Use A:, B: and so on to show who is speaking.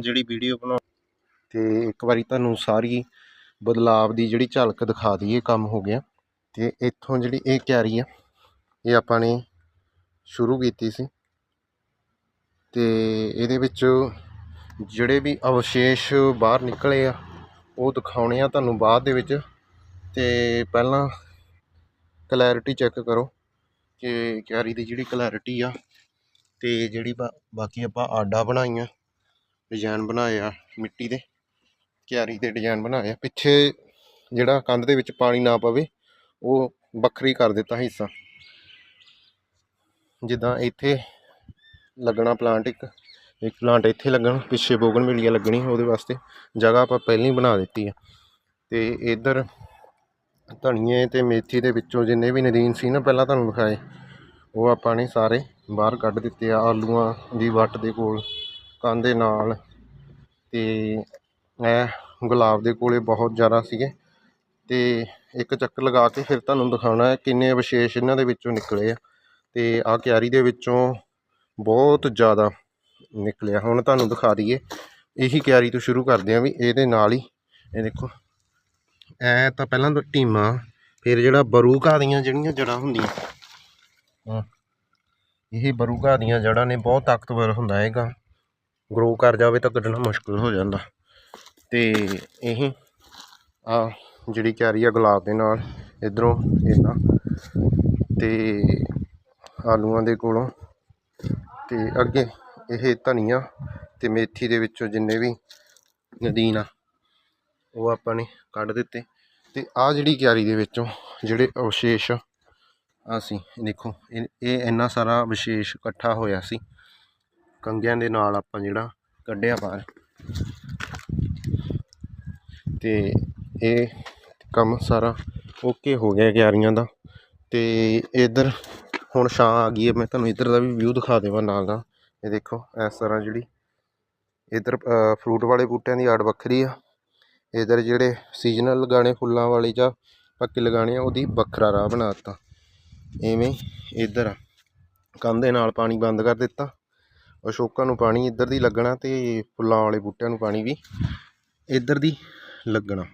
A: ਜਿਹੜੀ ਵੀਡੀਓ ਬਣਾ ਤੇ ਇੱਕ ਵਾਰੀ ਤੁਹਾਨੂੰ ਸਾਰੀ ਬਦਲਾਵ ਦੀ ਜਿਹੜੀ ਝਲਕ ਦਿਖਾ ਦਈਏ, ਕੰਮ ਹੋ ਗਿਆ। ਤੇ ਇੱਥੋਂ ਜਿਹੜੀ ਇਹ ਕਿਆਰੀ ਆ, ਇਹ ਆਪਾਂ ਨੇ ਸ਼ੁਰੂ ਕੀਤੀ ਸੀ। ਤੇ ਇਹਦੇ ਵਿੱਚ ਜਿਹੜੇ ਵੀ ਅਵਸ਼ੇਸ਼ ਬਾਹਰ ਨਿਕਲੇ ਆ, ਉਹ ਦਿਖਾਉਣੇ ਆ ਤੁਹਾਨੂੰ ਬਾਅਦ ਦੇ ਵਿੱਚ। ਤੇ ਪਹਿਲਾਂ ਕਲੈਰਿਟੀ ਚੈੱਕ ਕਰੋ ਕਿ ਕਿਆਰੀ ਦੀ ਜਿਹੜੀ ਕਲੈਰਿਟੀ ਆ, ਤੇ ਜਿਹੜੀ ਬਾ- ਬਾਕੀ ਆਪਾਂ ਆਡਾ ਬਣਾਈਆਂ ਡਿਜ਼ਾਈਨ ਬਣਾਏ ਆ ਮਿੱਟੀ ਦੇ, ਕਿਆਰੀ ਦੇ ਡਿਜ਼ਾਈਨ ਬਣਾਏ ਆ। ਪਿੱਛੇ ਜਿਹੜਾ ਕੰਧ ਦੇ ਵਿੱਚ ਪਾਣੀ ਨਾ ਪਵੇ, ਉਹ ਵੱਖਰੀ ਕਰ ਦਿੱਤਾ ਹਿੱਸਾ। ਜਿੱਦਾਂ ਇੱਥੇ ਲੱਗਣਾ ਪਲਾਂਟ ਇੱਕ ਇੱਕ ਪਲਾਂਟ ਇੱਥੇ ਲੱਗਣ, ਪਿੱਛੇ ਬੋਗਨਵਿਲੀਆ ਲੱਗਣੀ ਉਹਦੇ ਵਾਸਤੇ। ਜਗ੍ਹਾ ਆਪਾਂ ਪਹਿਲਾਂ ਹੀ ਬਣਾ ਦਿੱਤੀ ਆ। ਤੇ ਇੱਧਰ ਧਨੀਏ ਤੇ ਮੇਥੀ ਦੇ ਵਿੱਚੋਂ ਜਿੰਨੇ ਵੀ ਨਦੀਨ ਸੀ ਨਾ, ਪਹਿਲਾਂ ਤੁਹਾਨੂੰ ਵਿਖਾਏ। ਉਹ ਆਪਾਂ ਨੇ ਸਾਰੇ ਬਾਹਰ ਕੱਢ ਦਿੱਤੇ ਆ, ਆਲੂਆਂ ਦੀ ਵੱਟ ਦੇ ਕੋਲ। ਕੰਨ ਦੇ ਨਾਲ ਤੇ ਇਹ ਗੁਲਾਬ ਦੇ ਕੋਲੇ ਬਹੁਤ ਜ਼ਿਆਦਾ ਸੀਗੇ ਤੇ ਇੱਕ ਚੱਕਰ ਲਗਾ ਕੇ ਫਿਰ ਤੁਹਾਨੂੰ ਦਿਖਾਉਣਾ ਹੈ ਕਿੰਨੇ ਵਿਸ਼ੇਸ਼ ਇਹਨਾਂ ਦੇ ਵਿੱਚੋਂ ਨਿਕਲੇ ਆ ਤੇ ਆ ਕਿਆਰੀ ਦੇ ਵਿੱਚੋਂ ਬਹੁਤ ਜ਼ਿਆਦਾ ਨਿਕਲਿਆ। ਹੁਣ ਤੁਹਾਨੂੰ ਦਿਖਾ ਦਈਏ। ਇਹੀ ਕਿਆਰੀ ਤੋਂ ਸ਼ੁਰੂ ਕਰਦੇ ਆ ਵੀ ਇਹਦੇ ਨਾਲ ਹੀ ਇਹ ਦੇਖੋ ਐ ਤਾਂ ਪਹਿਲਾਂ ਤਾਂ ਢੀਮਾ ਫਿਰ ਜਿਹੜਾ ਬਰੂ ਘਾਹ ਦੀਆਂ ਜਿਹੜੀਆਂ ਜੜਾਂ ਹੁੰਦੀਆਂ, ਹਾਂ, ਇਹ ਬਰੂ ਘਾਹ ਦੀਆਂ ਜੜਾਂ ਨੇ ਬਹੁਤ ਤਾਕਤਵਰ ਹੁੰਦਾ ਹੈਗਾ। ਗਰੋ ਕਰ ਜਾਵੇ ਤਾਂ ਕੱਢਣਾ ਮੁਸ਼ਕਲ ਹੋ ਜਾਂਦਾ। ਤੇ ਇਹ ਆ ਜਿਹੜੀ ਕਿਆਰੀ ਆ ਗੁਲਾਬ ਦੇ ਨਾਲ, ਇਧਰੋਂ ਇਹਨਾਂ ਤੇ ਆਲੂਆਂ ਦੇ ਕੋਲੋਂ। ਤੇ ਅੱਗੇ ਇਹ ਧਨੀਆ ਤੇ ਮੇਥੀ ਦੇ ਵਿੱਚੋਂ ਜਿੰਨੇ ਵੀ ਨਦੀਨ ਆ ਉਹ ਆਪਾਂ ਨੇ ਕੱਢ ਦਿੱਤੇ। ਤੇ ਆ ਜਿਹੜੀ ਕਿਆਰੀ ਦੇ ਵਿੱਚੋਂ ਜਿਹੜੇ ਅਵਸ਼ੇਸ਼ ਆ ਸੀ, ਦੇਖੋ, ਇਹ ਇਹ ਇੰਨਾ ਸਾਰਾ ਵਿਸ਼ੇਸ਼ ਇਕੱਠਾ ਹੋਇਆ ਸੀ। ਕੰਗਿਆਂ ਦੇ ਨਾਲ ਆਪਾਂ ਜਿਹੜਾ ਕੱਢਿਆ ਬਾਹਰ। ਤੇ ਇਹ ਕੰਮ ਸਾਰਾ ਓਕੇ ਹੋ ਗਿਆ ਕਿਆਰੀਆਂ ਦਾ। ਤੇ ਇਧਰ ਹੁਣ ਛਾਂ ਆ ਗਈ ਹੈ। ਮੈਂ ਤੁਹਾਨੂੰ ਇਧਰ ਦਾ ਵੀ ਵਿਊ ਦਿਖਾ ਦੇਵਾਂ ਨਾਲ ਨਾਲ ਇਹ ਦੇਖੋ, ਇਸ ਤਰ੍ਹਾਂ ਜਿਹੜੀ ਇਧਰ ਫਰੂਟ ਵਾਲੇ ਬੂਟਿਆਂ ਦੀ ਆੜ ਵੱਖਰੀ ਆ। ਇਧਰ ਜਿਹੜੇ ਸੀਜ਼ਨਲ ਲਗਾਣੇ ਫੁੱਲਾਂ ਵਾਲੇ ਜਾਂ ਪੱਕੇ ਲਗਾਣੇ ਆ, ਉਹਦੀ ਵੱਖਰਾ ਰਾਹ ਬਣਾ ਦਿੱਤਾ। ਐਵੇਂ ਇਧਰ ਆ ਕੰਧ ਦੇ ਨਾਲ ਪਾਣੀ ਬੰਦ ਕਰ ਦਿੱਤਾ। ਅਸ਼ੋਕਾਂ ਨੂੰ ਪਾਣੀ ਇੱਧਰ ਦੀ ਲੱਗਣਾ ਤੇ ਫੁੱਲਾਂ ਵਾਲੇ ਬੂਟਿਆਂ ਨੂੰ ਪਾਣੀ ਵੀ ਇੱਧਰ ਦੀ ਲੱਗਣਾ।